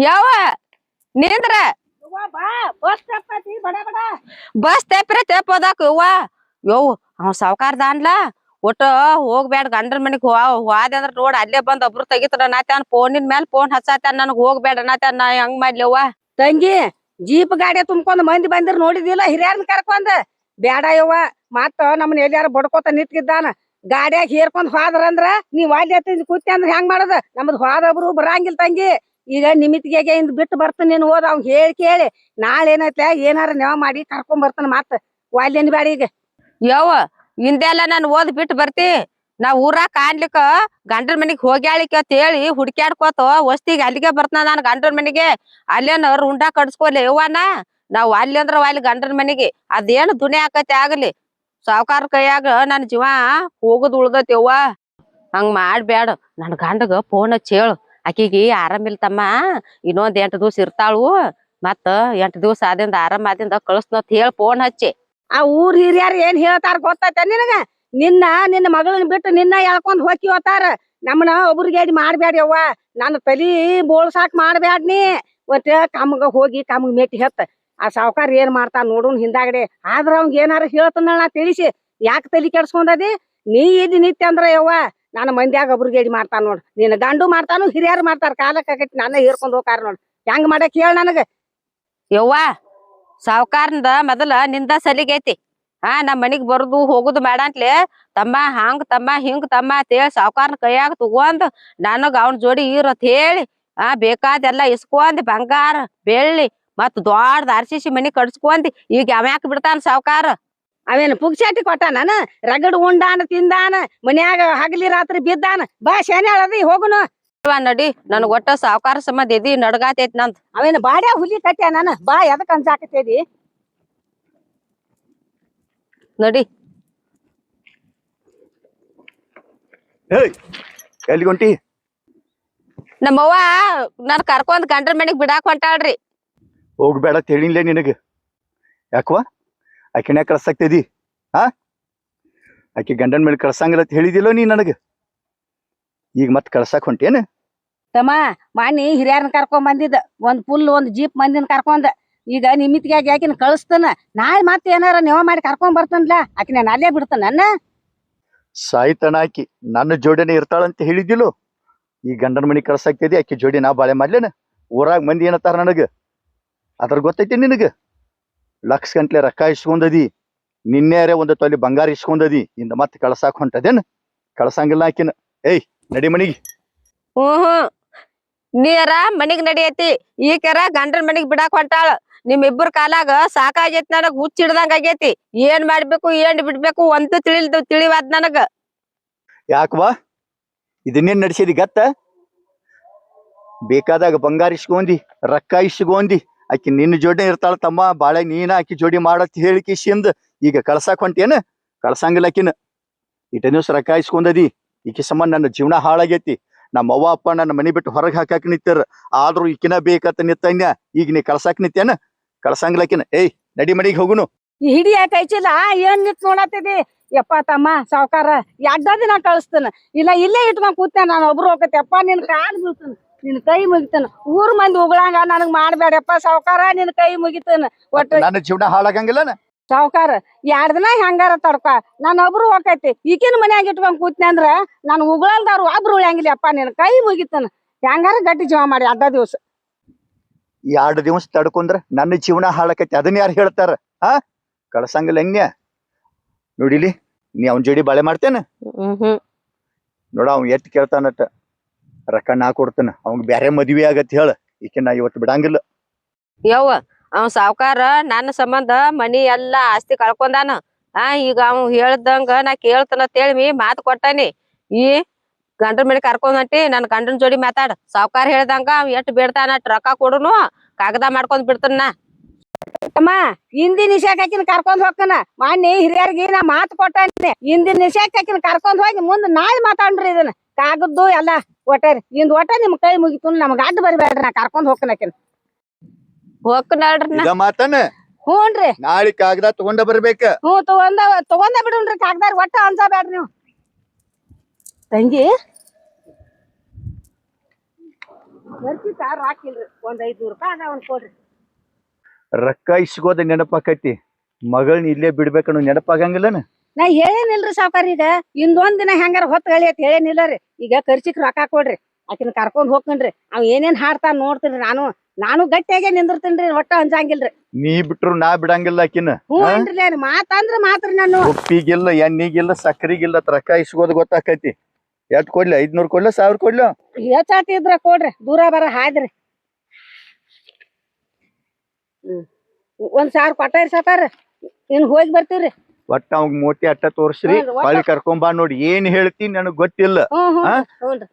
ಯಾವ? ನಿಂದ್ರ. ಬಸ್ ತೆಪ್ರೆ ತೆಪ್ಪೋದಾಕ ಯವ್ವ. ಯವ್ ಅವ್ ಸಾವ್ಕಾರ್ದ ಅನ್ಲ? ಒಟ್ಟ ಹೋಗ್ಬ್ಯಾಡ ಗಂಡನ ಮನಿಗ್ ಹೋದೆ ಅಂದ್ರ ನೋಡ್ ಅಲ್ಲೇ ಬಂದ್ ಒಬ್ರು ತೆಗಿತಾರ ನಾತ್ಯಾನ್ ಫೋನಿನ್ ಮ್ಯಾಲ ಫೋನ್ ಹಚ್ಚಾತ್ಯಾನ ನನಗೆ ಹೋಗ್ಬೇಡ ನಾತ್ಯಾನ ನಾ ಹೆಂಗ್ ಮಾಡ್ಲಿವ್ವ ತಂಗಿ ಜೀಪ್ ಗಾಡಿ ತುಂಬ್ಕೊಂಡ್ ಮಂದಿ ಬಂದಿರ್ ನೋಡಿದಿಲ್ಲ ಹಿರಿಯರ್ನ ಕರ್ಕೊಂಡ್. ಬೇಡ ಯವ್ವ. ಮತ್ತ ನಮ್ಮನ್ ಎಲ್ಲಾರ ಬಡ್ಕೋತ ನಿಂತ್ಕಿದ್ದಾನ. ಗಾಡ್ಯಾಗ ಹೇರ್ಕೊಂಡ್ ಹೋದ್ರ ಅಂದ್ರ ನೀವ್ ಅಲ್ಲಿ ಕೂತಿ ಅಂದ್ರ ಹೆಂಗ್ ಮಾಡೋದು? ನಮ್ದು ಹೋದೊಬ್ರು ಬರಂಗಿಲ್ಲ ತಂಗಿ. ಈಗ ನಿಮಿತ್ಗೆ ಇಂದ ಬಿಟ್ಟು ಬರ್ತಾನೆ ನೀನು ಹೋದ ಅವ್ನ್ ಹೇಳಿ ಕೇಳಿ. ನಾಳೆ ಏನೈತೆ, ಏನಾರ ನೆವ ಮಾಡಿ ಕರ್ಕೊಂಡ್ ಬರ್ತಾನ ಮತ್ತ ವಾಲ್ಯನ್ ಬ್ಯಾಡಿ ಈಗ. ಯವ್ವ, ಹಿಂದೆಲ್ಲ ನಾನು ಓದ್ ಬಿಟ್ಟು ಬರ್ತಿ. ನಾ ಊರಾಗ ಕಾಣ್ಲಿಕ್ಕ ಗಂಡನ ಮನಿಗ್ ಹೋಗ್ಯಾಳಿಕ ಅಂತ ಹೇಳಿ ಹುಡ್ಕ್ಯಾಡ್ಕೋತ ವಸ್ತಿಗೆ ಅಲ್ಲಿಗೆ ಬರ್ತಾನ ನಾನು ಗಂಡನ ಮನಿಗೆ. ಅಲ್ಲೇನ ರುಂಡ ಕಡ್ಸ್ಕೊಲಿ ಯವ್ವನ ನಾವ್ ಅಲ್ಲಿ ಅಂದ್ರ ಅಲ್ಲಿ ಗಂಡನ ಮನಿಗೆ. ಅದೇನು ದುನಿ ಆಕತಿ ಆಗಲಿ. ಸಾವ್ಕಾರ ಕೈಯಾಗ ನನ್ ಜೀವ ಹೋಗುದ್ ಉಳ್ದತಿ ಯವ್ವ. ಹಂಗ್ ಮಾಡ್ಬ್ಯಾಡ. ನನ್ ಗಂಡಗ ಫೋನ್ ಹಚ್ಚಿ ಹೇಳು. ಆಕಿಗೆ ಆರಾಮಿಲ್ ತಮ್ಮ ಇನ್ನೊಂದ್ ಎಂಟ್ ದಿವ್ಸ ಇರ್ತಾಳು, ಮತ್ತ ಎಂಟು ದಿವ್ಸ ಆದಿಂದ ಆರಾಮ ಆದಿಂದ ಕಳಿಸ್ನತ್ ಹೇಳಿ ಫೋನ್ ಹಚ್ಚಿ. ಆ ಊರ್ ಹಿರಿಯರ್ ಏನ್ ಹೇಳ್ತಾರ ಗೊತ್ತೈತೆ ನಿನಗ? ನಿನ್ನ ನಿನ್ನ ಮಗಳನ್ನ ಬಿಟ್ಟು ನಿನ್ನ ಎಳ್ಕೊಂಡ್ ಹೋಗಿ ಹೋತಾರ ನಮ್ಮನ ಒಬ್ರಿಗೆ ಮಾಡ್ಬ್ಯಾಡ ಅವ್ವ. ನನ್ನ ತಲಿ ಬೋಳ್ಸಾಕ್ ಮಾಡ್ಬ್ಯಾಡ್ ನೀ. ಒಟ್ಟ ಕಮ್ಗ ಹೋಗಿ ಕಮ್ಗ ಮೆಟ್ಟಿ ಹತ್ತ. ಆ ಸಾವುಕಾರ ಏನ್ ಮಾಡ್ತಾನ ನೋಡೋನ್ ಹಿಂದಾಗಡೆ. ಆದ್ರ ಅವ್ನ್ಗ ಏನಾರ ಹೇಳ್ತಾನ ತಿಳಿಸಿ. ಯಾಕೆ ತಲಿ ಕೆಡ್ಸ್ಕೊಂಡದಿ ನೀ ಇದ್ ನಿತ್ಯ ಅಂದ್ರ ಯವ್ವ. ನನ್ನ ಮಂದ್ಯಾಗ ಒಬ್ರಿಗೆ ಮಾಡ್ತಾನ ನೋಡ್. ನಿನ್ನ ಗಂಡು ಮಾಡ್ತಾನು, ಹಿರಿಯರು ಮಾಡ್ತಾರ. ಕಾಲಕ್ಕೆ ಆಗೈತಿ ನನ್ನ ಹೇರ್ಕೊಂಡ್ ಹೋಗಾರ ನೋಡ್. ಹೆಂಗ್ ಮಾಡಕ್ ಹೇಳ ನನಗ. ಯವ್ವಾ ಸಾವ್ಕಾರ್ಂದ ಮೊದಲ ನಿಂದ ಸಲಿಗೈತಿ. ಹಾ, ನಮ್ ಮನಿಗ್ ಬರುದು ಹೋಗುದು ಬೇಡ ಅಂತ್ಲೆ ತಮ್ಮ ಹಂಗ್, ತಮ್ಮ ಹಿಂಗ್, ತಮ್ಮ ಅಂತೇಳಿ ಸಾವ್ಕಾರನ ಕೈಯಾಗ ತಗೊಂಡ್ ನನಗ ಅವನ್ ಜೋಡಿ ಇರತ್ ಹೇಳಿ, ಆ, ಬೇಕಾದೆಲ್ಲ ಇಸ್ಕೊಂದ್ ಬಂಗಾರ, ಬೆಳ್ಳಿ ಮತ್ ದೊಡ್ಡ ಆರ್ಸಿಸಿ ಮನಿ ಕಟ್ಸ್ಕೊಂದ್ ಈಗ ಯಾವ್ಯಾಕ್ ಬಿಡ್ತಾನ ಸಾವ್ಕಾರ? ಅವೇನು ಪುಗ್ಸಾಟಿ ಕೊಟ್ಟಾನ ರಗಡ್ ಉಂಡಾನ ತಿಂದಾನ ಮನ್ಯಾಗ ಹಗಲಿ ರಾತ್ರಿ ಬಿದ್ದಾನ? ಬಾ ಶನಿ ಅಳದಿ ಹೋಗುನು ನಡಿ ನನ್ ಒಟ್ಟ ಸಾವುಕಾರ ಸಂಬಂಧ ಎದಿ ನಡ್ಗಾತೈತ್ ನಂತ ಅವೇನ ಬಾಡ್ಯಾ ಹುಲಿ ಕಟ್ಟ್ಯಾ ನಾನು ಬಾ ಎದಕ್ ಅನ್ಸಾಕತ್ತೇದಿ ನಡಿ. ಎಲ್ಲಿಗೊಂಟಿ? ನಮ್ಮವ್ವ ನನ್ ಕರ್ಕೊಂಡ್ ಗಂಡ್ರ ಮನೆಗ್ ಬಿಡಾಕ್ ಹೊಂಟಾಳ್ರಿ. ಹೋಗ್ಬೇಡ ತಿಳಿನ್ಲೇ ನಿನಗೆ. ಯಾಕವ ಆಕಿನ ಕಳ್ಸಾಕ್ತಿದಿ? ಹಾ? ಆಕೆ ಗಂಡನ ಮೇಲೆ ಕಳ್ಸಂಗಿಲ್ಲ ಅಂತ ಹೇಳಿದಿಲ್ಲೋ ನೀ ನನಗೆ? ಈಗ ಮತ್ತೆ ಕಳ್ಸಕ್ ಹೊಂಟೇನ? ತಮ್ಮ ಮಾನಿ ಹಿರಿಯರನ್ನ ಕರ್ಕೊಂಡ್ ಬಂದಿದ್ದ. ಒಂದ್ ಫುಲ್ ಒಂದ್ ಜೀಪ್ ಮಂದಿನ ಕರ್ಕೊಂಡ್. ಈಗ ನಿಮಿತ್ಗಾಗಿ ಆಕಿನ ಕಳಿಸ್ತಾನ. ನಾಳೆ ಮತ್ತೆ ಏನಾರ ನೆವ ಮಾಡಿ ಕರ್ಕೊಂಡ್ ಬರ್ತಾನಲ್ಲ ಆಕಿನ ನಾನು ಅಲ್ಲೇ ಬಿಡ್ತಾನ ನನ್ನ? ಸಾಯ್ತನ ಆಕಿ. ನನ್ನ ಜೋಡಿನೇ ಇರ್ತಾಳಂತ ಹೇಳಿದಿಲ್ಲೋ ಈ ಗಂಡನ ಮನೆ ಕಳ್ಸಾಕ್ತಿದಿ ಆಕಿ ಜೋಡಿ ನಾ ಬಾಳೆ ಮಾಡ್ಲೇನ? ಊರಾಗ ಮಂದಿ ಏನತ್ತಾರ ನನಗ? ಅದ್ರ ಗೊತ್ತೈತಿ ನಿನಗ? ಲಕ್ಷ ಗಂಟ್ಲೆ ರೊಕ್ಕ ಇಸ್ಕೊಂಡದಿ ನಿನ್ನೆರೆ ಒಂದು ತೊಲಿ ಬಂಗಾರ ಇಸ್ಕೊಂಡದಿ ಇಂದ ಮತ್ತೆ ಕಳ್ಸಾಕ್ ಹೊಂಟದೇನ್? ಕಳ್ಸಂಗಿಲ್ಲ ಆಕಿನ. ಏಯ್ ನಡಿ ಮನಿಗೆ. ಹ್ಮ್ ನೀರ ಮನಿಗ್ ನಡಿಯೈತಿ ಈಕರ ಗಂಡನ ಮನಿಗ್ ಬಿಡಾಕ್ ಹೊಂಟಾಳ. ನಿಮ್ಮಿಬ್ಬರ ಕಾಲಾಗ ಸಾಕಾಗೈತಿ ನನಗ್ ಹುಚ್ಚ ಹಿಡ್ದಂಗ ಆಗೈತಿ. ಏನ್ ಮಾಡ್ಬೇಕು ಏನ್ ಬಿಡ್ಬೇಕು ಒಂದು ತಿಳಿಲ್ದು ತಿಳಿವಾದ್ ನನಗ. ಯಾಕವಾ ಇದನ್ನೇನ್ ನಡೆಸಿದಿ ಗತ್ತ? ಬೇಕಾದಾಗ ಬಂಗಾರ ಇಸ್ಕೊಂಡಿ ರೊಕ್ಕ ಇಸ್ಕೊಂಡಿ. ಆಕಿ ನಿನ್ನ ಜೋಡಿ ಇರ್ತಾಳ ತಮ್ಮ, ಬಾಳೆ ನೀನ ಆಕಿ ಜೋಡಿ ಮಾಡತ್ ಹೇಳಿ ಕಿಶಿಂದ ಈಗ ಕಳ್ಸಾಕ್ ಹೊಂಟೇನ ಕಳ್ಸಂಗಿಲ್ಲ ಆಕಿನ. ಇಟ ದಿವ್ಸ ರೊಕ್ಕ ಇಸ್ಕೊಂಡದಿ. ಈಕಿ ಸಂಬಂಧ ನನ್ನ ಜೀವನ ಹಾಳಾಗೈತಿ. ನಮ್ಮ ಅವ್ವ, ಅಪ್ಪ ನನ್ನ ಮನಿ ಬಿಟ್ಟು ಹೊರಗೆ ಹಾಕಾಕ ನಿತ್ತರ ಆದ್ರೂ ಈಕಿನ ಬೇಕತ್ತ ನಿತ್ತನ್ಯ ಈಗ ನೀ ಕಳ್ಸಾಕ್ ನಿತ್ತೇನ ಕಳ್ಸಂಗಿಲ್ಲ ಆಕಿನ. ಏಯ್, ನಡಿ ಮನಿಗೆ ಹೋಗುನು. ಹಿಡಿ ಯಾಕೈಚಿಲ್ಲ ಏನ್ ನಿತ್ ನೋಡತ್ತಿದಿ? ಯಪ್ಪ ತಮ್ಮ, ಸಾವ್ಕಾರ ಎಡ್ಡ ದಿನ ಕಳಿಸ್ತೇನೆ. ಇಲ್ಲ, ಇಲ್ಲೇ ಇಟ್ಕೊಂಡ್ ಕೂತ ನಾನು? ಒಬ್ರು ಹೋಗತ್ತೆ. ಅಪ್ಪ ನಿನ್ ಕಾಲ್ ಬೀಳ್ತಾನ. ನಿನ್ ಕೈ ಮುಗಿತಾನ. ಊರ್ ಮಂದಿ ಉಗಳಂಗ ನನಗ್ ಮಾಡ್ಬೇಡಪ್ಪ ಸಾವ್ಕಾರ ನಿನ್ ಕೈ ಮುಗಿತಾನ. ಒಟ್ಟ ನನ್ನ ಜೀವನ ಹಾಳಾಗಂಗಿಲ್ಲನ? ಸಾವ್ಕಾರ ಎರಡ್ ದಿನ ಹೆಂಗಾರ ತಡ್ಕ. ನನ್ ಒಬ್ರು ಹೋಗೈತಿ ಈಕಿನ ಮನ್ಯಾಗ ಇಟ್ಕೊಂಡ್ ಕೂತ್ನಿ ಅಂದ್ರ ನಾನು ಉಗಳಲ್ದವ್ರು ಒಬ್ರು ಉಳಿಯಂಗಿಲ್ಲ ಅಪ್ಪ ನಿನ್ ಕೈ ಮುಗಿತಾನ. ಹೆಂಗಾರ ಗಟ್ಟಿ ಜೀವ ಮಾಡಿ ಅರ್ಧ ದಿವ್ಸ. ಎರಡು ದಿವಸ ತಡ್ಕೊಂಡ್ರ ನನ್ನ ಜೀವನ ಹಾಳಾಕೈತಿ. ಅದನ್ನ ಯಾರು ಹೇಳ್ತಾರ? ಆ? ಕಳ್ಸಂಗಿಲ್ಲ ಹೆಂಗ್ಯ ನೋಡಿಲಿ ನೀ ಅವನ್ ಜೋಡಿ ಬಾಳೆ ಮಾಡ್ತೇನ? ನೋಡ ಅವ್ ಎತ್ ಕೇಳ್ತಾನಟ ರೊಕ್ಕ ನಾ ಕೊಡ್ತಾನ. ಅವಂಗ ಬ್ಯಾರೆ ಮದ್ವಿ ಆಗತ್ ಹೇಳ. ಈಕೆ ನಾ ಇವತ್ತು ಬಿಡಂಗಿಲ್ಲ. ಯವ್ವ ಅವ್ ಸಾವ್ಕಾರ ನನ್ನ ಸಂಬಂಧ ಮನಿ ಎಲ್ಲಾ ಆಸ್ತಿ ಕಳ್ಕೊಂಡಾನ. ಆ ಈಗ ಅವ್ ಹೇಳ್ದಂಗ ನಾ ಕೇಳ್ತಾನ ಅಂತೇಳಿ ಮಾತ್ ಕೊಟ್ಟಾನಿ. ಈ ಗಂಡನ ಮೇಲೆ ಕರ್ಕೊಂಡ್ ಹೊಂಟಿ ನನ್ ಗಂಡನ ಜೋಡಿ ಮಾತಾಡ. ಸಾವ್ಕಾರ ಹೇಳ್ದಂಗ ಅವ್ ಎಷ್ಟ್ ಬಿಡ್ತಾನ ಅಷ್ಟ್ ರೊಕ್ಕ ಕೊಡುನು ಕಾಗದ ಮಾಡ್ಕೊಂಡ್ ಬಿಡ್ತಾನ ನಾ. ಅಮ್ಮ ಹಿಂದಿನ ನಿಶಾಕ್ ಹಾಕಿನ ಕರ್ಕೊಂಡ್ ಹೋಗ್ತಾನ. ಮಾನ್ಯ ಹಿರಿಯರ್ಗಿ ನಾ ಮಾತು ಕೊಟ್ಟಾನೆ. ಹಿಂದಿನ ನಿಶಾಕ್ ಹಾಕಿನ ಕರ್ಕೊಂಡ್ ಹೋಗಿ ಮುಂದ್ ನಾಳೆ ಮಾತಾಡ್ರಿ ಇದನ್ನ. ಕಾಗದ್ದು ಎಲ್ಲ ಒಟ್ಟಾರಿ. ಇಂದ್ ಒಟ್ಟ ನಿಮ್ ಕೈ ಮುಗಿತು ನಮ್ಗ ಅಡ್ಡ ಬರ್ಬೇಡ್ರಿ ನಾ ಕರ್ಕೊಂಡ್ ಹೋಗ್ತಾನ ಆಕಿನ. ಹೋಗ್ ನೋಡ್ರಿ ನಾ. ಇದ ಮಾತನ್ನ? ಹ್ಞೂನ್ರಿ ನಾಳೆ ಕಾಗದ ತಗೊಂಡ ಬರ್ಬೇಕ? ಹ್ಞೂ ತಗೊಂಡ ತಗೊಂಡ ಬಿಡುನ್ರಿ ಕಾಗ್ದಾರ ಒಟ್ಟ ಅನ್ಸಬೇಡ್ರಿ ನೀವು. ತಂಗಿ. ಖರ್ಚಿಕ ರಾಕಿಲ್ರಿ ಒಂದ್ ಐದ್ನೂರ್ ರೂಪಾಯಿ ಅದ ಒಂದ್ ಕೊಡ್ರಿ. ರೊಕ್ಕ ಇಸ್ಕೋದ ನೆನಪಾಕೈತಿ. ಮಗಳನ್ನ ಇಲ್ಲೇ ಬಿಡ್ಬೇಕನ್ನೋ ನೆನಪಾಗಂಗಿಲ್ಲನ? ನಾ ಹೇಳೇನಿಲ್ರಿ ಸಾವ್ಕಾರ ಈಗ. ಇನ್ನೊಂದ್ ದಿನ ಹೆಂಗಾರ ಹೊತ್ತು ಹೇಳಿ ಅಂತ ಹೇಳೇನಿಲ್ಲ ರೀ. ಈಗ ಖರ್ಚಿಕ್ ರೊಕ್ಕ ಕೊಡ್ರಿ. ಆಕಿನ ಕರ್ಕೊಂಡ್ ಹೋಗ್ಕನ್ರಿ ಅವ್ ಏನೇನ್ ಹಾಡ್ತಾನ ನೋಡ್ತೀನಿ ನಾನು. ನಾನು ಗಟ್ಟಿಯಾಗೆ ನಿಂದಿರ್ತೀನಿ ಒಟ್ಟ ಅಂಜಂಗಿಲ್ರಿ. ನೀ ಬಿಟ್ರು ನಾ ಬಿಡಂಗಿಲ್ಲ ಆಕಿನ. ಹ್ಞೂ ಮಾತಂದ್ರ ಮಾತ್ರ ನಾನು. ಉಪ್ಪಿಗಿಲ್ಲ ಎಣ್ಣಿಗಿಲ್ಲ ಸಕ್ಕರಿಗಿಲ್ಲ ರೊಕ್ಕ ಇಸ್ಕೋದ್ ಗೊತ್ತಾಕೈತಿ. ಎಷ್ಟ್ ಕೊಡ್ಲಿ? ಐದ್ನೂರ್ ಕೊಡ್ಲ ಸಾವಿರ ಕೊಡ್ಲ? ಹೆಚ್ಚಾತಿದ್ರ ಕೊಡ್ರಿ. ದೂರ ಬರ ಹಾದ್ರಿ ಹ್ಮ್. ಒಂದ್ ಸಾವಿರ ಕೊಟ್ಟಾರಿ ಸಾಕಾರ ಇನ್ ಹೋಗಿ ಬರ್ತೀವ್ರಿ. ಒಟ್ಟ ಅವ್ ಮೂತಿ ಅಟ್ಟ ತೋರ್ಸ್ರಿ ಹೊಳ್ಳಿ ಕರ್ಕೊಂಬಾ ನೋಡಿ. ಏನ್ ಹೇಳ್ತೀನಿ ನನಗ್ ಗೊತ್ತಿಲ್ಲ. ಆ?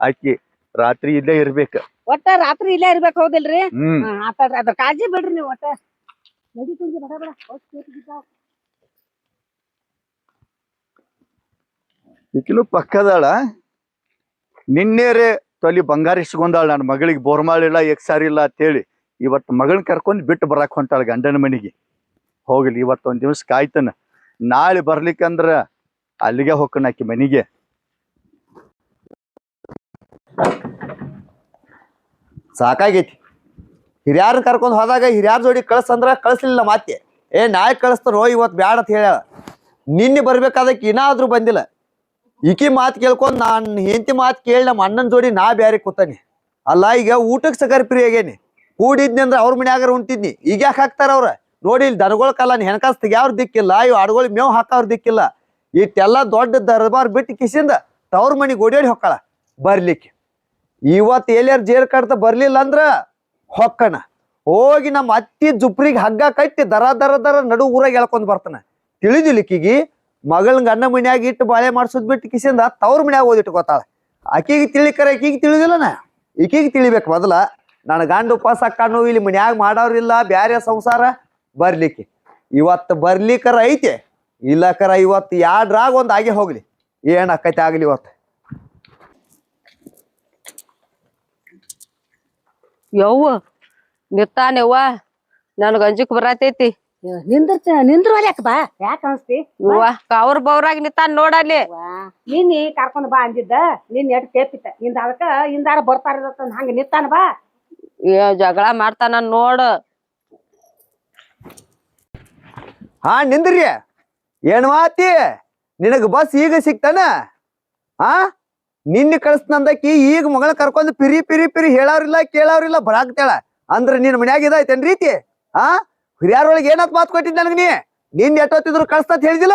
ಆಕಿ ರಾತ್ರಿ ಇಲ್ಲೇ ಇರ್ಬೇಕ. ಒಟ್ಟ ರಾತ್ರಿ ಇಲ್ಲೇ ಇರ್ಬೇಕು ಹೌದಿಲ್ರಿ? ಹ್ಮ್. ಹ್ಮ್ ಆತಾಡ್ರಿ ಅದ್ರ ಕಾಳಜಿ ಬಿಡ್ರಿ ನೀವು ಒಟ್ಟ. ನಡೀತೀನಿ ಬಡ ಬಡ. ಒಟ್ ಸೇರ್ಸಿ ಬಿದ್ದಾವ್. ಈಕಿನು ಪಕ್ಕದಾಳ. ನಿನ್ನೆರೆ ತೊಲಿ ಬಂಗಾರ ಇಸ್ಕೊಂಡಾಳ ನನ್ನ ಮಗಳಿಗೆ ಬೋರ್ಮಾಳಿಲ್ಲ ಅಂತ ಅಂತೇಳಿ. ಇವತ್ತು ಮಗಳನ್ನ ಕರ್ಕೊಂಡು ಬಿಟ್ಟು ಬರಾಕ್ ಹೊಂತಾಳ ಗಂಡನ ಮನೆಗೆ. ಹೋಗ್ಲಿ ಇವತ್ತೊಂದ್ ದಿವಸ ಕಾಯ್ತನ. ನಾಳೆ ಬರ್ಲಿಕ್ಕಂದ್ರ ಅಲ್ಲಿಗೆ ಹೊಕ್ಕಣ ಆಕಿ ಮನೆಗೆ. ಸಾಕಾಗೈತಿ. ಹಿರಿಯಾರನ್ನ ಕರ್ಕೊಂಡು ಹೋದಾಗ ಹಿರಿಯಾರ ಜೋಡಿ ಕಳ್ಸಂದ್ರ ಕಳ್ಸಲಿಲ್ಲ ಮಾತೆ ಏ, ನಾಳೆ ಕಳಿಸ್ತಾರೋ ಇವತ್ ಬ್ಯಾಡ ಅಂತ ಹೇಳ ನಿನ್ನೆ ಬರ್ಬೇಕಾದಕ್ಕೆ ಇನ್ನಾದ್ರೂ ಬಂದಿಲ್ಲ. ಈಕಿ ಮಾತು ಕೇಳ್ಕೊಂಡ್ ನಾನು ಹೆಂಡತಿ ಮಾತು ಕೇಳಿ ನಮ್ಮ ಅಣ್ಣನ ಜೋಡಿ ನಾ ಬ್ಯಾರೆ ಕೂತಾನೆ. ಅಲ್ಲ, ಈಗ ಊಟಕ್ಕೆ ಸಕರ್ ಪ್ರಿಯಾಗೇನೆ ಕೂಡಿದ್ನಿ ಅಂದ್ರೆ ಅವ್ರ ಮನ್ಯಾಗಾರ ಉಂಟಿದ್ನಿ ಈಗ ಯಾಕೆ ಹಾಕ್ತಾರ ಅವ್ರ? ನೋಡಿ ಇಲ್ಲಿ ದನಗಳ ಕಾಲ ಹೆಣಕಾಸ್ ತೆಗ್ಯಾವ್ರ ದಿಕ್ಕಿಲ್ಲ, ಇವ್ ಆಡುಗಳಿಗೆ ಮೇವ್ ಹಾಕವ್ರ ದಿಕ್ಕಿಲ್ಲ. ಇಟ್ಟೆಲ್ಲ ದೊಡ್ಡ ದರ್ಬಾರ್ ಬಿಟ್ಟು ಕಿಸಿಂದ ತವ್ರ ಮನೆಗೆ ಓಡಾಡಿ ಹೊಕ್ಕಳ ಬರ್ಲಿಕ್ಕೆ. ಇವತ್ತು ಎಲ್ಯಾರು ಜೇರ್ ಕಡ್ತ ಬರ್ಲಿಲ್ಲ ಅಂದ್ರ ಹೊಕ್ಕಣ. ಹೋಗಿ ನಮ್ಮ ಅತ್ತಿ ಜುಪ್ರಿಗೆ ಹಗ್ಗ ಕಟ್ಟಿ ದರ ದರ ದರ ನಡು ಊರಾಗ ಎಳ್ಕೊಂಡ್ ಬರ್ತಾನ. ತಿಳಿದಿಲಿಕ್ಕಿಗಿ ಮಗಳನ್ ಗಂಡ ಮನ್ಯಾಗ ಇಟ್ಟು ಬಾಳೆ ಮಾಡ್ಸೋದ್ ಬಿಟ್ಟು ಕಿಸಿಂದ ತವ್ರ ಮನ್ಯಾಗ ಓದಿಟ್ಟು ಗೊತ್ತಾಳ. ಆಕಿಗೆ ತಿಳಿಕರ, ಈಕಿಗೆ ತಿಳಿದಿಲ್ಲನ? ಈಕಿಗೆ ತಿಳಿಬೇಕು ಮೊದಲ. ನನ್ನ ಗಂಡ ಉಪವಾಸ ಕಾಣು ಇಲ್ಲಿ ಮನ್ಯಾಗ ಮಾಡೋರಿಲ್ಲ ಬ್ಯಾರೆ ಸಂಸಾರ. ಬರ್ಲಿಕ್ಕೆ. ಇವತ್ತು ಬರ್ಲಿಕ್ಕರ ಐತೆ ಇಲ್ಲಕರ ಇವತ್ತು ಎರಡ್ರಾಗ ಒಂದು ಆಗಿ ಹೋಗ್ಲಿ. ಏನ್ ಅಕ್ಕೈತೆ ಆಗಲಿ ಇವತ್ತು? ಯವ್ವ ನಿತ್ತಾನೆವ್ವ ನನಗೆ ಅಂಜಿಕ್ ಬರತೈತಿ. ನಿಂದ್ರ ನಿಂದ್ರ ಯಾಕ ಬಾ? ಯಾಕ ಅನ್ಸ್ತಿ? ಯವ್ವ ಅವ್ರ ಬೌರಾಗ ನಿತ್ತಾನ ನೋಡಲ್ಲಿ. ನಿನ್ನೆ ಕರ್ಕೊಂಡ್ ಬಾ ಅಂದಿದ್ದ ನಿನ್ ಎಟ್ ಕೇಪಿತ ನಿಂದ ಅದಕ್ಕ ಇಂದಾರ ಬರ್ತಾರ ಹಂಗ ನಿತ್ತಾನ ಬಾ. ಏ ಜಗಳ ಮಾಡ್ತಾನ ನೋಡ. ಹಾ ನಿಂದ್ರಿ. ಏನ್ ಮಾತಿ? ನಿನಗ ಬಸ್ ಈಗ ಸಿಕ್ತಾನ? ಆ? ನಿನ್ನೆ ಕಳಿಸ್ನಂದಕಿ ಈಗ ಮಗಳ ಕರ್ಕೊಂಡು ಪಿರಿ ಪಿರಿ ಪಿರಿ ಹೇಳಾವ್ರಿಲ್ಲ, ಕೇಳಾವ್ರಿಲ್ಲ, ಬರಾಕ್ತಾಳ. ಅಂದ್ರ ನಿನ್ ಮನ್ಯಾಗ ಇದಾಯ್ತೇನ್ ರೀತಿ? ಆ? ಹಿರಿಯಾರೊಳಗೆ ಏನತ್ ಮಾತು ಕೊಟ್ಟಿದ್ ನನಗ ನೀ? ನಿನ್ ಎಟ್ಟೊತ್ತಿದ್ರು ಕಳಿಸ್ತಂತ ಹೇಳಿದಿಲ್ಲ?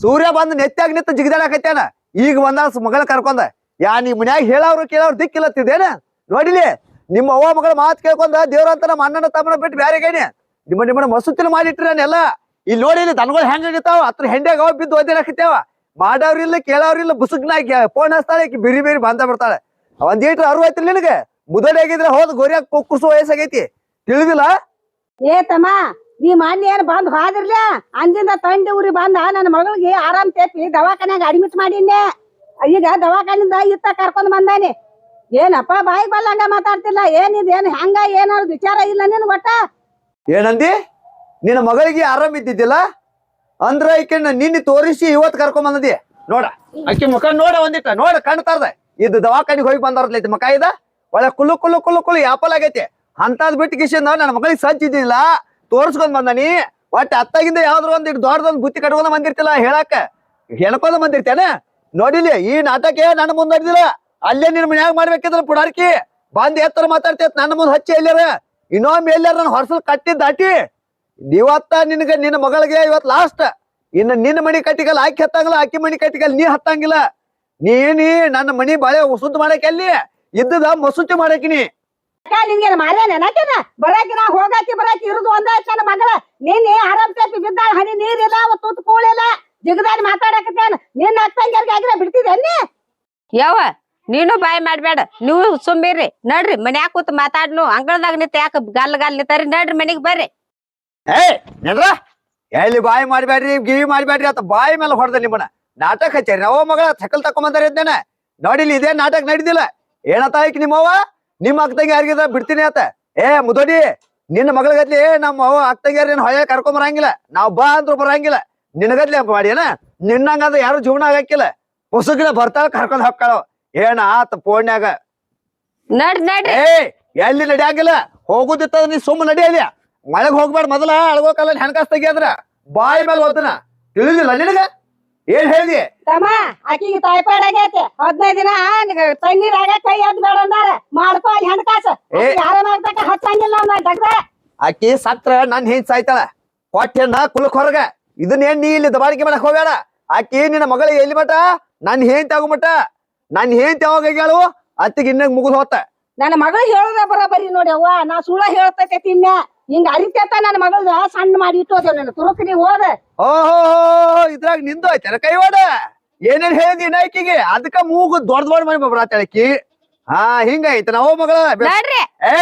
ಸೂರ್ಯ ಬಂದ್ ನೆತ್ತಾಗ ನಿತ್ತ ಜಿಗದಾಡಕತ್ಯಾನ ಈಗ ಬಂದ ಮಗಳ ಕರ್ಕೊಂಡ. ಯಾ, ನೀ ಮನ್ಯಾಗ ಹೇಳಾವ್ರು, ಕೇಳಾವ್ರು ದಿಕ್ಕಿಲ್ಲತ್ತಿದ್ದೇನ ನೋಡಿಲಿ? ನಿಮ್ಮ ಅವ್ವ ಮಗಳ ಮಾತು ಕೇಳ್ಕೊಂಡ ದೇವ್ರಂತ ನಮ್ಮ ಅಣ್ಣನ ತಮ್ಮನ ಬಿಟ್ಟು ಬ್ಯಾರೆಗೇನೆ ನಿಮ್ಮ ನಿಮ್ಮನ್ನ ಮಸುತ್ತಿನ ಮಾಡಿಟ್ರಿ ನಾನೆಲ್ಲ. ಇಲ್ಲಿ ನೋಡಿ ಇಲ್ಲಿ ದನಗಳು ಹೆಂಗಾಗಿತ್ತಾವ ಅತ್ರ ಹೆಂಡ್ಯಾಗ ಅವ ಬಿದ್ದು ಒದ್ದಾಡಕತ್ಯಾವ ಮಾಡವ್ರಿಲ್ಲ ಕೇಳವ್ರಿಲ್ಲ ಬುಸುಕ್ನಾಗ ಫೋನ್ ಹಚ್ತಾಳೆ ಆಕಿ ಬಿರಿ ಬಿರಿ ಬಂದ ಬಿಡ್ತಾಳೆ. ಒಂದ್ ಈಟ್ರ್ ಅರು ಐತ್ರಿ ನಿನಗೆ? ಮುದಡಿ ಆಗಿದ್ರೆ ಹೋದ್ ಗೋರಿಯಾಗ ಕುಕ್ಕುಸು ವಯಸ್ಸಾಗೈತಿ. ತಿಳಿದಿಲ್ಲ? ಏ ತಮ್ಮ ನೀ ಮೊನ್ನೆ ಏನ್ ಬಂದ್ ಹೋದ್ರಲ್ಲ ಅಂದಿಂದ ತಂಡಿ ಊರಿ ಬಂದ ನನ್ನ ಮಗಳಿಗೆ ಆರಾಮ್ ತೇಪಿ ದವಾಖಾನ್ಯಾಗ ಅಡ್ಮಿಟ್ ಮಾಡಿನ್ನೆ ಈಗ ದವಾಖಾನಿಂದ ಇತ್ತ ಕರ್ಕೊಂಡ್ ಬಂದಾನೆ. ಏನಪ್ಪ ಬಾಯಿ ಬಲ್ಲಂಗ ಮಾತಾಡ್ತಿಲ್ಲ? ಏನಿದ್ ಏನ್ ಹೆಂಗ ಏನಾದ್ರು ವಿಚಾರ ಇಲ್ಲ ನಿನ್ ಒಟ್ಟ? ಏನಂದಿ? ನಿನ್ನ ಮಗಳಿಗೆ ಆರಾಮ್ ಇದ್ದಿದ್ದಿಲ್ಲ? ಅಂದ್ರ ಈಕೆ ನಿನ್ನ ತೋರಿಸಿ ಇವತ್ ಕರ್ಕೊಂಡ್ ಬಂದದಿ ನೋಡ. ಆಕಿ ಮುಖ ನೋಡ ಒಂದಿಟ್ಟ. ನೋಡ ಕಾಣ್ತಾರ್ದ ಇದು ದವಾಖಾನಿಗೆ ಹೋಗಿ ಬಂದವ್ರಲೈತಿ ಮಕ ಇದ? ಒಳ್ಳೆ ಕುಲ್ಲು ಕುಲ್ಲು ಕುಲ್ಲು ಕುಲ್ಲು ಯಾಪಲ್ ಆಗೈತಿ ಅಂತದ್ ಬಿಟ್ಟು ಕಿಶನ್ ನನ್ನ ಮಗಳಿಗೆ ಸಜ್ಜಿದ್ದಿಲ್ಲ ತೋರ್ಸ್ಕೊಂಡ್ ಬಂದಾನಿ ಒಟ್ಟ ಅತ್ತಾಗಿಂದ ಯಾವ್ದ್ರ ಒಂದ್ ಇಟ್ಟು ದೊಡ್ಡದೊಂದು ಬುತ್ತಿ ಕಟ್ಕೊಂಡ್ ಬಂದಿರ್ತಿಲ್ಲ ಹೇಳಾಕ. ಹೇಳ್ಕೊಂಡ್ ಬಂದಿರ್ತೇನೆ. ನೋಡಿಲಿ ಈ ನಾಟಕ ನನ್ನ ಮುಂದ್ ನಡೆದಿಲ್ಲ. ಅಲ್ಲೇ ನಿನ್ ಮನ್ಯಾಗ ಮಾಡ್ಬೇಕಿದ್ರ ಪುಡಾರ್ಕಿ. ಬಂದ್ ಎತ್ತರ ಮಾತಾಡ್ತೇತ್ ನನ್ನ ಮುಂದ್ ಹಚ್ಚಿ ಎಲ್ಲಾರ ಇನ್ನೊಮ್ಮೆ ಎಲ್ಲಾರ ನನ್ನ ಹೊರಸಲ್ ಕಟ್ಟಿ ದಾಟಿ. ಇವತ್ತ ನಿನಗ ನಿನ್ನ ಮಗಳಿಗೆ ಇವತ್ ಲಾಸ್ಟ್ ಇನ್ನ ನಿನ್ನ ಮನಿ ಕಟ್ಟಿಗಲ್ಲ ಆಕಿ ಹತ್ತಂಗಿಲ್ಲ ಆಕಿ ಮಣಿ ಕಟ್ಟಿಗಲ್ಲ ನೀ ಹತ್ತಂಗಿಲ್ಲ. ನೀನಿ ನನ್ನ ಮನಿ ಬಾಳೆ ಸುದ್ದ ಮಾಡಕ್ಕೆ ಅಲ್ಲಿ ಇದ್ದದ ಮಸೂತಿ ಮಾಡಕಿನಿ ನೀ. ನಿನ್ಗೇನ್ ಮಾರ್ಯಾನ ನಾಕೇನ ಬರಾಕಿ ನಾ ಹೋಗಾಕಿ ಬರಾಕಿ ಇರುದು ಒಂದೇ ನನ್ನ ಮಗಳ. ನಿನ್ನೆ ಆರಾಮ್ ತಪ್ಪಿ ಬಿದ್ದಾಳ ಹನಿ ನೀರಿಲ್ಲ ತುತ್ತು ಕೂಳಿಲ್ಲ ಜಿಗದಾಡಿ ಮಾತಾಡಕತ್ತೇನ? ನಿನ್ನ ಅಕ್ಕಂಗ್ಯಾರಿಗೆ ಆಗಿರ ಬಿಡ್ತಿದ್ದೇನೆ ಯಾವ ನೀನು ಬಾಯ್ ಮಾಡ್ಬೇಡ. ನೀವು ಸುಮ್ಮಿರ್ರಿ ನಡ್ರಿ ಮನ್ಯಾಗ ಕೂತ್ ಮಾತಾಡ್ನು. ಅಂಗಳದಾಗ ನಿಂತ ಯಾಕ ಗಲ್ ಗಲ್ ನಿಂತಾರಿ? ನಡ್ರಿ ಮನಿಗ್ ಬರ್ರಿ. ಏ ನೆಡ್ರ? ಎಲ್ಲಿ ಬಾಯಿ ಮಾಡ್ಬೇಡ್ರಿ ಗಿವಿ ಮಾಡ್ಬೇಡ್ರಿ ಅಂತ ಬಾಯಿ ಮೇಲೆ ಹೊಡೆದ ನಿಮ್ಮನ್ನ. ನಾಟಕ ಹಚ್ಚಾರಿ ನವ ಮಗಳ ಸಕಲ್ ತಕೊಂಬಂದಾರ ಇದ್ದೇನೆ. ನೋಡಿಲಿ ಇದೇ ನಾಟಕ ನಡೀದಿಲ್ಲ. ಏನತ್ತ ನಿಮ್ಮ ನಿಮ್ಮವ್ವ? ನಿಮ್ಮ ಅಕ್ಕಂಗೆ ಯಾರಿಗಿದ ಬಿಡ್ತೀನಿ ಆತ ಏ ಮುದೋಡಿ ನಿನ್ನ ಮಗಳಿಗತ್ಲಿ ನಮ್ಮ ಅವ್ವ ಅಕ್ಕಂಗ್ಯಾರ ನೀನ್ ಹೊಯ ಕರ್ಕೊಂಡ್ ಬರಂಗಿಲ್ಲ. ನಾವ್ ಬಾ ಅಂದ್ರು ಬರಂಗಿಲ್ಲ. ನಿನಗತ್ಲಿ ಮಾಡ್ಯಾನ ನಿನ್ನಂಗಾದ್ರೆ ಯಾರು ಜೀವನ ಆಗಕ್ಕಿಲ್ಲ. ಪುಸ್ತಕದ ಬರ್ತಾಳ ಕರ್ಕೊಂಡ್ ಹಾಕಾಳ ಏನ ಆತ ಫೋನ್ಯಾಗ ನಡಿ ನಡಿ ಏ ಎಲ್ಲಿ ನಡಿಯಾಗಿಲ್ಲ? ಹೋಗುದಿತ್ತ ನೀ ಸುಮ್ಮ ನಡಿಯಲಿ ಮಳೆಗ್ ಹೋಗ್ಬೇಡ ಮೊದಲ ಅಳ್ಗೋಕಲ್ಲ ಹೆಣ್ಕಾಸ್ ತೆಗಿಯದ್ರ ಬಾಯಿ ಮೇಲೆ ಓದನ ತಿಳಿದಿಲ್ಲ ನಿನಗ? ಏನ್ ಹೇಳಿ ತಮ್ಮ ಆಕಿಗೆ ಟೈಫಾಯ್ಡ್ ಆಗೈತೆ. ಹದಿನೈದು ದಿನ ತಣ್ಣೀರಾಗ ಕೈ ಎದ್ ಬೇಡ ಅಂದಾರ. ಮಾಡ್ಕೋ ಅಲ್ಲಿ ಹೆಣ್ಕಾಸ. ಏ. ಯಾರ ಮಾಡ್ತಕ್ಕ ಹಚ್ಚಂಗಿಲ್ಲ ಡಗ್ದ ಆಕಿ ಸತ್ರ ನನ್ ಹೆಂಗ್ ಸಾಯ್ತಾಳ ಕೊಟ್ಟೆಣ್ಣ ಕುಲಕ್ ಹೊರಗ. ಇದನ್ನ ಏನ್ ನೀ ಇಲ್ಲಿ ದಬಾಳಿಕೆ ಮಾಡಕ್ ಹೋಗ್ಬೇಡ. ಆಕಿ ನಿನ್ನ ಮಗಳ ಎಲ್ಲಿ ಮಟ ನನ್ ಹೆಂಗ್ ತಗೋ ಮಟ ನನ್ ಹೆಂಗ್ ಯಾವಾಗ ಹೇಳು ಅತ್ತಿಗೆ ಇನ್ನಗ್ ಮುಗಿದ್ ಹೋತ. ನನ್ನ ಮಗಳು ಹೇಳದ ಬರೋಬರಿ ನೋಡಿ ಅವ್ವ. ನಾ ಸುಳ್ಳ ಹೇಳ್ತೈತೆ ತಿನ್ನ ಹಿಂಗ ಅರಿತೇತ ನನ್ನ ಮಗಳ ಸಣ್ಣ ಮಾಡಿ ಇಟ್ಟೋದ ನನ್ನ ತುರುಕ್ ನೀ ಹೋದ. ಓಹೋ ಇದ್ರಾಗ ನಿಂದು ಆಯ್ತಾರ ಕೈವಾಡ ಏನೇನ್ ಹೇಳಿದಿ ನಾಯ್ಕಿಗೆ? ಅದಕ್ಕ ಮೂಗು ದೊಡ್ಡ ದೊಡ್ಡ ಮಾಡಿ ತಳಕಿ ಹಾ ಹಿಂಗಾಯ್ತ ನಾವು ಮಗಳ. ಬೆ- ನೋಡ್ರಿ. ಏ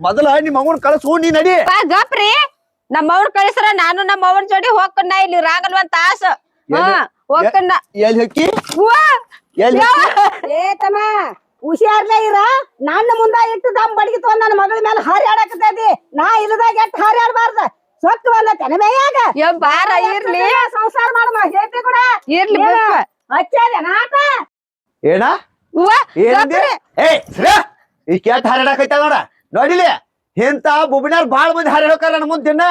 ಮೊದಲ ನಿಮ್ ಮಗನ್ ಕಳ್ಸು ನೀ ನಡಿ. ಪಾ ಗಪ್ರಿ. ನಮ್ಮ ಅವ್ರ ಕಳಿಸ್ರ ನಾನು ನಮ್ಮ ಅವ್ರ ಜೋಡಿ ಹೋಗ್ಕಣ್ಣ ಇಲ್ಲಿ ರಾಗಲ್ವಂತ ಆಸ ಹಾ ಹೋಗ್ಕಣ್ಣ. ಎಲ್ಲಿ ಹೊಕ್ಕಿ? ಏ ತಮ್ಮ. ಹುಷಾರ್ಲೇ ಇರ. ನನ್ನ ಮುಂದ ಇಟ್ಟು ದಮ್ ಬಡಗಿ ತಗೊಂಡ್ ನನ್ನ ಮಗಳ ಮೇಲೆ ಹಾರ್ಯಾಡಕತ್ತೈತಿ ನಾ ಇಲ್ಲದಾಗ ಹಾರಿ ಆಡಬಾರ್ದ ಸೊಕ್ಕ ಬಂದ ತೆನಮೆಯಾಗ ಬಾರ ಇರ್ಲಿ. ಸಂಸಾರ ಮಾಡ ಹೇಳ್ತಿ ಕೂಡ. ಇರ್ಲಿ. ಹಚ್ಚದ ನಾಟ ಏನ? ಹೂವಾ, ಏನಂದಿ ಗಪ್ರಿ. ಏ ಸರಿ ಈ ಕೆಟ್ಟ ಹಾರಾಡಕೈತ ನೋಡ. ನೋಡಿಲಿ? ಇಂತ ಬುಬಿನಾರ್ ಬಾಳ್ ಮಂದಿ ಹಾರಾಡೋಕಾರ ನನ್ನ ಮುಂದ್ ದಿನ.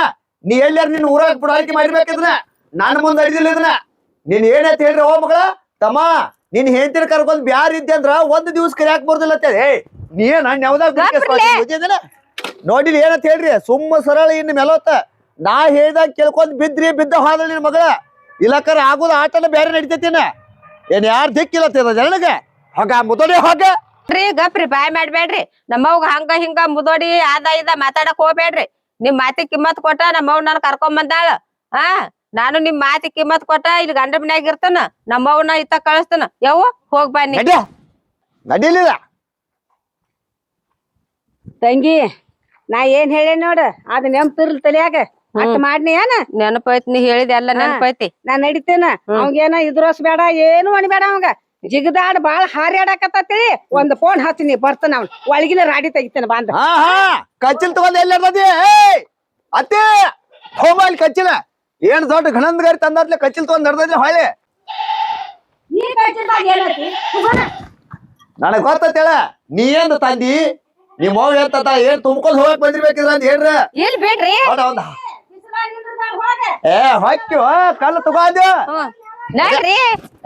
ನೀ ಎಲ್ಲಾರ ನಿನ್ ಊರಾಗ ಬಿಡಾಳಿಕೆ ಮಾಡಿರ್ಬೇಕಿದ್ನ ನನ್ನ ಮುಂದೆ ಅಡಿದಿಲ್ಲ ಇದನ್ನ. ನೀನ್ ಏನೈತಿ ಹೇಳ್ರಿ ಓ ಮಗಳ? ತಮ್ಮ ನಿನ್ ಹೆಂಡತಿನ ಕರ್ಕೊಂಡ್ ಬ್ಯಾರ ಇದ್ದೆ ಅಂದ್ರ ಒಂದ್ ದಿವ್ಸ ಕರಿಯಾಕ್ ಬರ್ದಿಲ್ಲ ಅಂತ ಏ ನೀ ಏನ್ ಯಾವ್ದಾಗ. ನೋಡಿಲಿ ಏನಂತ ಹೇಳ್ರಿ? ಸುಮ್ಮ ಸರಳ ಇನ್ನು ಮೆಲೋತ ನಾ ಹೇಳ್ದಾಗ ಕೇಳ್ಕೊಂಡ್ ಬಿದ್ರಿ ಬಿದ್ದ ಹೋದ ನಿನ್ ಮಗಳ. ಇಲ್ಲಕರ ಆಗುದ ಆಟನ ಬೇರೆ ನಡಿತೈತಿನ ಏನ್ ಯಾರ್ ದಿಕ್ಕಿಲ್ಲ ಜನಗ? ಹೊಗ ಮುದೋಡಿ ಹೋಗ. ರೀ ಗಪ್ರಿ ಬಾಯ್ ಮಾಡ್ಬೇಡ್ರಿ. ನಮ್ಮವ್ಗ ಹಂಗ ಹಿಂಗ ಮುದೋಡಿ ಆದ ಇದ ಮಾತಾಡಕ್ ಹೋಗ್ಬೇಡ್ರಿ. ನಿಮ್ ಮಾತಿ ಕಿಮ್ಮತ್ ಕೊಟ್ಟ ನಮ್ಮವ್ ನನ್ ಕರ್ಕೊಂಡ್ ಬಂದಾಳ ಹಾ? ನಾನು ನಿಮ್ ಮಾತಿ ಕಿಮ್ಮತ್ ಕೊಟ್ಟ ಇಲ್ಲಿ ಗಂಡ ಮನ್ಯಾಗ ಇರ್ತಾನ ನಮ್ಮವನ್ನ ಇತ್ತ ಕಳಿಸ್ತಾನ. ಯವ್ವ ಹೋಗ್ ಬನ್ನಿ ನಡಿ ನಡೀಲಿಲ್ಲ ತಂಗಿ ನಾ ಏನ್ ಹೇಳಿ ನೋಡು ಅದ್ ನೆಂಪ್ತಿರ್ಲ್ ತಲಿಯಾಗ. ಅಟ್ ಮಾಡ್ನಿ ಏನ? ನೆನಪೈತಿ ನೀ ಹೇಳಿದ ಎಲ್ಲ. ನೆನಪೈತಿ. ನಾ ನಡಿತೇನ. ಅವಂಗೇನ ಇದ್ರೋಸ್ ಬೇಡ ಏನು ಅನ್ಬೇಡ ಅವಂಗ. ಜಿಗದಾಡ್ ಬಾಳ ಹಾರ್ಯಾಡಕತ್ತತಿ. ಒಂದ್ ಫೋನ್ ಹಚ್ಚಿನಿ ಬರ್ತಾನ ಅವ್ನ. ಒಳಗಿನ ರಾಡಿ ತೆಗಿತಾನ ಬಂದ. ಕಚ್ಚಿಲ್ ತಗೊಂಡ್ ಎಲ್ಲಿ ಅತ್ತೇ ಅತ್ತೆ ಅಲ್ಲಿ ಕಚ್ಚಿಲ. ಏನ್ ದೊಡ್ಡ ಘನಂದ್ ಗಾರಿ ತಂದಾತ್ಲೆ ಕಚ್ಚಿಲ್ ತಗೊಂಡ್ ನಡ್ದೈತಿ ಹೊಳೆ ನನಗ್ ಗೊತ್ತೇಳ ನೀ ಏನ್ ತಂದಿ? ನಿಮ್ ಮೌ ತಂದ ಏನ್ ತುಂಬ್ಕೊಂಡ್ ಹೋಗಕ್ ಬಂದಿರ್ಬೇಕಿದ್ರ ಅಂತ ಹೇಳ್ರ. ಏನ್ ಬಿಡ್ರಿ? ನೋಡ ಒಂದ ಏ ಹೊಕ್ಕಿವ ಕಲ್ಲು ತಗೊಂಡ್. ನಡ್ರಿ.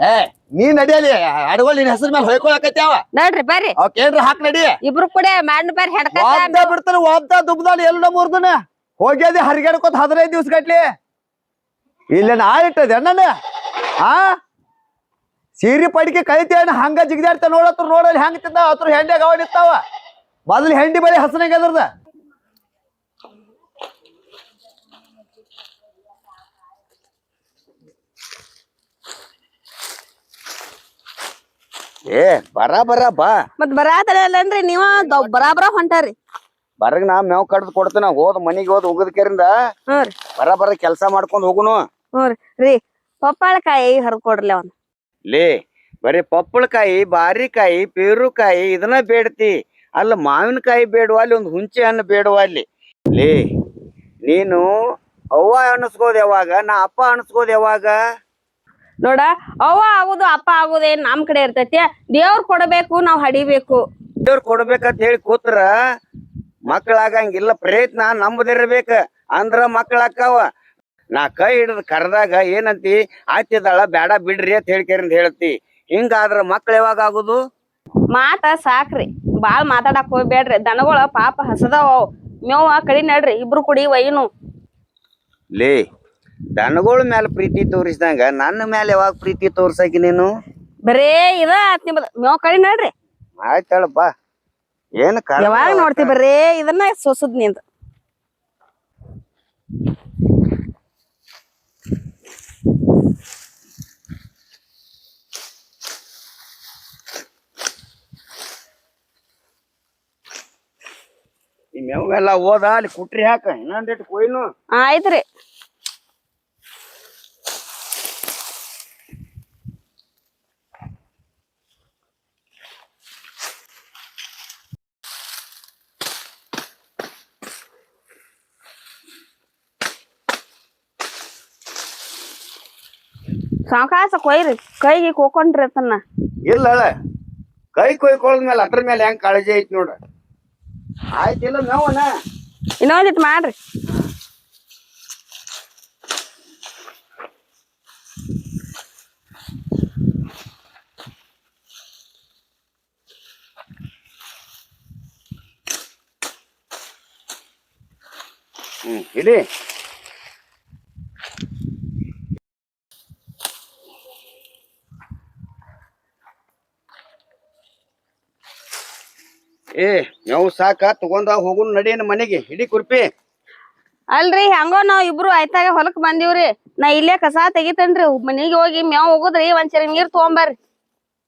ಏ ನೀ ನಡಿಯಲಿ ಅಡಗೋಲ್ ನಿನ್ ಹೆಸರ ಮೇಲೆ ಹೊಯ್ಕೊಳಕೈತಿ ಅವ. ನಡ್ರಿ ಬರ್ರಿ. ಅವಕ್ ಏನ್ರ ಹಾಕ್ ನಡಿ. ಇಬ್ರು ಕೂಡ ಮಾಡ್ನ ಬರ್ರಿ ಹೆಡ್ಕ ಬಿಡ್ತಾನ ವಾದ್ದ ದುಬ್ದಾನ ಎಲ್ಲ ಮೂರ್ದನ. ಹೋಗ್ಯದಿ ಹರಿಗೆಡ್ಕೊತ್ ಹದಿನೈದು ದಿವ್ಸ ಗಟ್ಲಿ ಇಲ್ಲೇನ ಆಳಿಟ್ಟದೆ ಅಣ್ಣನೇ ಆ? ಸೀರೆ ಪಡಿಕೆ ಕಳಿತಿ ಅಣ್ಣ ಹಂಗ ಜಿಗ್ದಾಡ್ತ ನೋಡತ್ರ ನೋಡಲ್ಲಿ ಹೆಂಗ ತಿಂದ ಅತ್ರ ಹೆಂಡೆ ಗವ ನಿಂತಾವ. ಮೊದಲು ಹೆಂಡಿ ಬಳಿ ಹಸನಾಗ ಅದ್ರದ. ಏ, ಬರ ಬರ ಬಾ. ಮತ್ ಬರಾತರಲ್ಲನ್ರಿ ನೀವ ಗ- ಬರಾಬರ ಹೊಂಟಾರಿ ಬರಗ್ ನಾ ಮೇವ್ ಕಡ್ದು ಕೊಡ್ತೇನ ಹೋದ್ ಮನಿಗೆ ಹೋದ್ ಹ್ಞೂ ರೀ. ಬರ ಬರ ಕೆಲ್ಸ ಮಾಡ್ಕೊಂಡ್ ಹೋಗುನು. ಹ್ಞೂ ರೀ. ಪಪ್ಪಾಳಕಾಯಿ ಹರ್ದ್ ಕೊಡ್ರಿ ಅವ್ನ ಲೇ ಬರೀ ಪಪ್ಪಳಕಾಯಿ ಬಾರಿಕಾಯಿ ಪೇರುಕಾಯಿ ಇದನ್ನ ಬೇಡ್ತಿ. ಅಲ್ಲ ಮಾವಿನಕಾಯಿ ಬೇಡವಾ ಅಲ್ಲಿ ಒಂದು ಹುಂಚೆ ಹಣ್ಣು ಬೇಡವಾ ಅಲ್ಲಿ? ಲೇ ನೀನು ಅವ್ವ ಅನಿಸ್ಕೋದ್ ಯಾವಾಗ ನಾ ಅಪ್ಪ ಅನಿಸ್ಕೋದ್ ಯಾವಾಗ? ನೋಡ ಅವ್ವ ಆಗುದು ಅಪ್ಪ ಆಗುದು ಏನ್ ನಮ್ ಕಡೆ ಇರ್ತೈತಿ. ದೇವ್ರ ಕೊಡಬೇಕು ನಾವ್ ಹಡಿಬೇಕು. ದೇವ್ರ್ ಕೊಡ್ಬೇಕಂತ ಹೇಳಿ ಕೂತ್ರ. ಮಕ್ಕಳಾಗಂಗಿಲ್ಲ ಪ್ರಯತ್ನ ನಂಬದಿರ್ಬೇಕ. ಅಂದ್ರ ಮಕ್ಕಳಾಕಾವ ನಾ ಕೈ ಹಿಡಿದು ಕರೆದಾಗ ಏನಂತಿ ಆಚಿದಾಳ ಬೇಡ ಬಿಡ್ರಿ ಅಂತ ಹೇಳ್ಕೇರಿಂದ ಹೇಳ್ತಿ. ಹಿಂಗಾದ್ರ ಮಕ್ಳು ಯಾವಾಗ ಆಗುದು? ಮಾತ ಸಾಕ್ರಿ ಬಾಳ್ ಮಾತಾಡಕ್ ಹೋಗ್ಬೇಡ್ರಿ ದನಗಳ ಪಾಪ ಹಸದಾವ ಅವು. ಮೇವ ಕಡಿ ನಡ್ರಿ ಇಬ್ರು ಕುಡಿ ವೈನು. ಲೇ ದನಗಳ ಮೇಲೆ ಪ್ರೀತಿ ತೋರಿಸಿದಂಗ ನನ್ನ ಮೇಲೆ ಯಾವಾಗ ಪ್ರೀತಿ ತೋರ್ಸಕಿ ನೀನು? ಬರೇ ಇದ ಆತ್ ನಿಮ್ದು ಮೇವ್ ಕಡಿ ನಡ್ರಿ. ಆಯ್ತಾಳಪ್ಪ ಏನ್ ಯಾವಾಗ ನೋಡ್ತಿ ಬರ್ರಿ? ಇದನ್ನ ಸೊಸದ್ನಿಂದ. ಈ ಮೇವೆಲ್ಲ ಹೋದ ಅಲ್ಲಿ ಕುಟ್ರಿ ಹಾಕ ಇನ್ನೊಂದಿಟ್ಟು ಕೊಯ್ನು. ಆಯ್ತ್ರಿ. ಸಾವಕಾಸ ಕೊಯ್ರಿ ಕೈಗೆ ಕೋಕೊಂಡ್ರಿ ತನ್ನ ಇಲ್ಲ ಕೈ ಕೊಯ್ಕೊಳ್ಳದ್ಮೇಲೆ ಅದ್ರ ಮೇಲೆ ಹೆಂಗ್ ಕಾಳಜಿ ಐತಿ ನೋಡ್ರಿ ಆಯ್ತಿಲ್ಲ ನೋವನ ಇನ್ನೊಂದಿಟ್ ಮಾಡ್ರಿ. ಹ್ಮ್ ಇಡಿ ಏ ನಾವು ಸಾಕ ತಗೊಂಡ ಹೋಗು ನಡೀನ್ ಮನೆಗೆ. ಹಿಡಿ ಕುರ್ಪಿ. ಅಲ್ರಿ ಹೆಂಗೋ ನಾವ್ ಇಬ್ರು ಆಯ್ತಾಗ ಹೊಲಕ್ ಬಂದಿವ್ರಿ. ನಾ ಇಲ್ಲೇ ಕಸ ತೆಗಿತೇನ್ರಿ ಮನಿಗೆ ಹೋಗಿ ಮ್ಯಾವ್ ಹೋಗುದ್ರಿ ಒಂದ್ ನೀರ್ ತಗೊಂಬರ್ರಿ.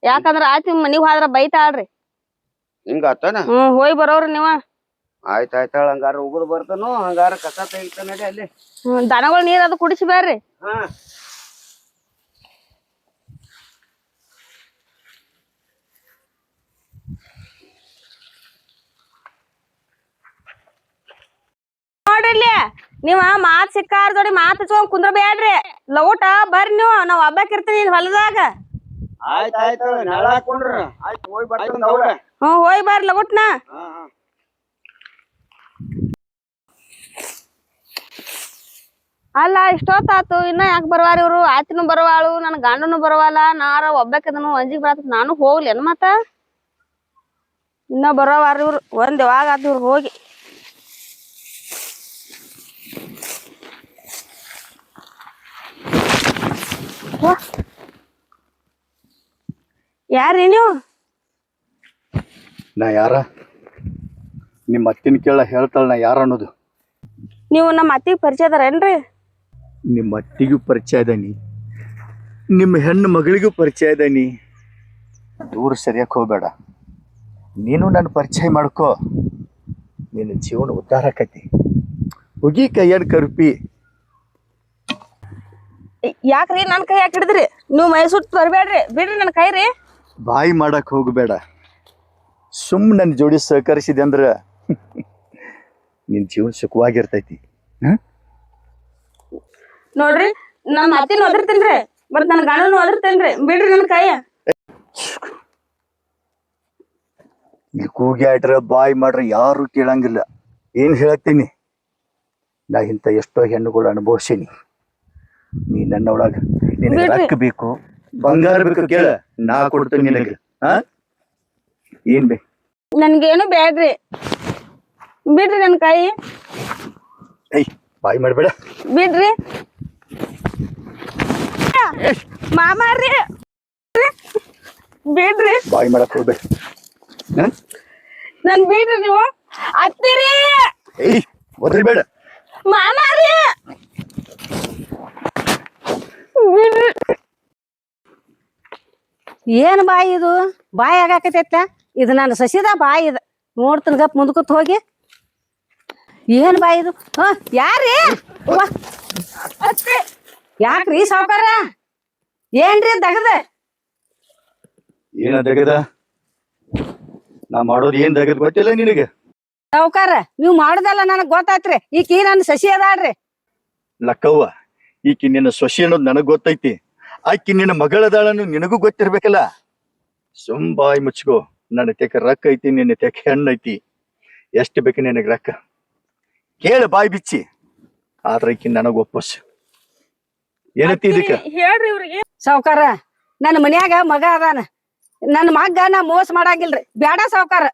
ಯಾಕಂದ್ರ ಆಯ್ತು ಮನಿಗ್ ಹೋದ್ರ ಬೈತಾಳ್ರಿ ಹಿಂಗ ಆತನ? ಹ್ಮ್ ಹೋಗಿ ಬರೋವ್ರಿ ನೀವ. ಆಯ್ತ ಆಯ್ತಾಳ ಹಂಗಾರ ಉಗುರು ಬರ್ತಾನು ಹಂಗಾರ ಕಸ ತೆಗಿತಾನೆ ಅಲ್ಲಿ. ಹ್ಮ್ ದನಗಳ ನೀರ್ ಅದು ಕುಡಿಸಿ ಬರ್ರಿ ಹಾ. ನೋಡ್ರಿ ಇಲ್ಲಿ. ನೀವ ಮಾತ್ ಸಿಕ್ಕಾರ ಜೋಡಿ ಮಾತ್ ಹಚ್ಕೊಂಡ್ ಕುಂದ್ರ ಬ್ಯಾಡ್ರಿ ಲೌಟ ಬರ್ರಿ ನೀವು. ನಾವ್ ಹಬ್ಬಕ್ ಇರ್ತೀನಿ ಇಲ್ಲಿ ಹೊಲದಾಗ. ಆಯ್ತ ಆಯ್ತಾಳ ನೆಳ ಹಾಕೊಂಡ್ರ. ಆಯ್ತು ಹೋಗಿ ಬರ್ತಾನ ಹ್ಮ್ ಹೋಗಿ ಬರ್ರಿ ಲಗುಟ್ನ ಹಾ ಹಾ. ಅಲ್ಲ ಇಷ್ಟೊತ್ತಾತು ಇನ್ನ ಯಾಕೆ ಬರವಾರಿ ಇವ್ರು? ಆತಿನೂ ಬರವಾಳು ನನ್ ಗಂಡನು ಬರವಲ್ಲ. ನಾರ ಒಬ್ಬಾಕಿದನು ಅಂಜಿಗೆ ಬರತ್ತ ನಾನು ಹೋಗ್ಲಿ ಏನ್ ಮತ್ತ? ಇನ್ನ ಬರೋವಾರ ಇವ್ರು. ಒಂದ್ ಯಾವಾಗ ಆತು ಇವ್ರು ಹೋಗಿ. ವಾ. ಯಾರ್ರಿ ನೀವು? ನಾ ಯಾರ? ನಿಮ್ಮ ಅತ್ತಿನ ಕೇಳ ಹೇಳ್ತಾಳ ನಾ ಯಾರ ಅನ್ನೋದು. ನೀವು ನಮ್ಮ ಅತ್ತಿಗೆ ಪರಿಚಯ ಅದಾರೇನ್ರಿ ನಿಮ್ಮ ಅತ್ತಿಗೂ ಪರಿಚಯ ಇದನಿ ನಿಮ್ಮ ಹೆಣ್ಣು ಮಗಳಿಗೂ ಪರಿಚಯ ಇದಾನಿ ದೂರ ಸರಿಯಕ್ಕೆ ಹೋಗಬೇಡ. ನೀನು ನನ್ನ ಪರಿಚಯ ಮಾಡ್ಕೋ. ನಿನ್ನ ಜೀವನ ಉದ್ಧಾರ ಆಕತಿ. ಹುಗಿ ಕೈಯನ್ ಕರುಪಿ. ಯಾಕ್ರಿ ನನ್ ಕೈ ಯಾಕೆ ಹಿಡಿದ್ರಿ? ನೀವು ಮೈಸೂರ್ ತರಬೇಡ್ರಿ. ಬರ್ಬೇಡ್ರಿ ಬಿಡ್ರಿ ನನ್ ಕೈ ರೀ ಬಾಯಿ ಮಾಡಕ್ ಹೋಗಬೇಡ. ಸುಮ್ ನನ್ನ ಜೋಡಿ ಸಹಕರಿಸಿದೆ ಅಂದ್ರ ನಿನ್ ಜೀವನ ಸುಖವಾಗಿರ್ತೈತಿ. ನೋಡ್ರಿ ನಮ್ಮ ಅತ್ತಿನ ಒದರ್ತೇನ್ರಿ. ಮತ್ತೆ ನನ್ ಗಂಡನ ಒದರ್ತೇನ್ರಿ. ಬಿಡ್ರಿ ನನ್ ಕೈ. ಇಲ್ಲಿ ಕೂಗಿ ಆಡ್ರ ಬಾಯಿ ಮಾಡ್ರ ಯಾರು ಕೇಳಂಗಿಲ್ಲ. ಏನ್ ಹೇಳತ್ತೀನಿ? ನಾ ಇಂತ ಎಷ್ಟೋ ಹೆಣ್ಣುಗಳು ಅನುಭವಿಸೀನಿ. ನೀ ನನ್ನ ಒಳಗ ನಿನಗೆ ಬಿಡ್ರಿ. ರೊಕ್ಕ ಬೇಕು ಬಂಗಾರ ಬೇಕು ಕೇಳ ನಾ ಕೊಡ್ತೇನೆ ನಿನಗೆ. ಹಾ ಏನ್ ಬೇ? ನನ್ಗೇನು ಬೇಡ್ರಿ ಬಿಡ್ರಿ ನನ್ನ ಕೈ. ಏಯ್ ಬಾಯಿ ಮಾಡ್ಬೇಡ. ಬಿಡ್ರಿ. ಮಾಮಾರಿ ಬಿಡ್ರಿ. ಬಾಯಿ ಮಾಡಕ್ ಹೋಗ್ಬೇಡ. ಹಾ? ನನ್ ಬಿಡ್ರಿ ನೀವು. ಅತ್ತಿರಿ. ಏಯ್ ಒದರ್ಬೇಡ ಮಾಮಾರಿ ಏನ್ ಬಾಯಿ ಇದು? ಬಾಯಿ ಆಗಾಕತೈತ ಇದು ನನ್ನ ಸಸಿದ ಬಾಯಿ ಇದು. ನೋಡ್ತೀನಿ ಗಪ್ ಮುಂದಕತ್ ಹೋಗಿ. ಏನ್ ಬಾಯಿ ಇದು? ಹ ಯಾರಿ ಅವ್ವ. ಅತ್ತೆ. ಯಾಕ್ರಿ ಸಾವ್ಕಾರ? ಏನ್ರಿ ದಗದ? ಏನ ದಗದ? ನಾ ಮಾಡೋದು ಏನ್ ದಗದ ಗೊತ್ತಿಲ್ಲ ನಿನಗೆ. ಸಾವುಕಾರ ನೀವ್ ಮಾಡೋದಲ್ಲ ನನಗ್ ಗೊತ್ತಾತ್ರಿ. ಈಕಿ ನನ್ನ ಸಸಿ ಅದಾಳ್ರಿ. ಲಕ್ಕವ್ವ. ಈಕಿ ನಿನ್ನ ಸೊಸಿ ಅನ್ನೋದು ನನಗ್ ಗೊತ್ತೈತಿ. ಆಕಿ ನಿನ್ನ ಮಗಳದಾಳನ್ನು ನಿನಗೂ ಗೊತ್ತಿರ್ಬೇಕಲ್ಲ. ಸುಮ್ ಬಾಯಿ ಮುಚ್ಕೋ. ನನ್ನ ತೆಕ ರೊಕ್ಕ ಐತಿ ನಿನ್ನ ತೆಕ ಹೆಣ್ಣು ಐತಿ. ಎಷ್ಟು ಬೇಕು ನಿನಗೆ ರೊಕ್ಕ? ಕೇಳ ಬಾಯಿ ಬಿಚ್ಚಿ. ಆದ್ರ ಈಕಿ ನನಗ ಒಪ್ಪಸ್. ಏನೈತಿ ಇದಕ್ಕ? ಹೇಳ್ರಿ ಇವ್ರಿಗೆ. ಸಾವ್ಕಾರ ನನ್ನ ಮನ್ಯಾಗ ಮಗ ಅದಾನ. ನನ್ನ ಮಗ ನಾ ಮೋಸ ಮಾಡಂಗಿಲ್ರಿ. ಬ್ಯಾಡ ಸಾವ್ಕಾರ.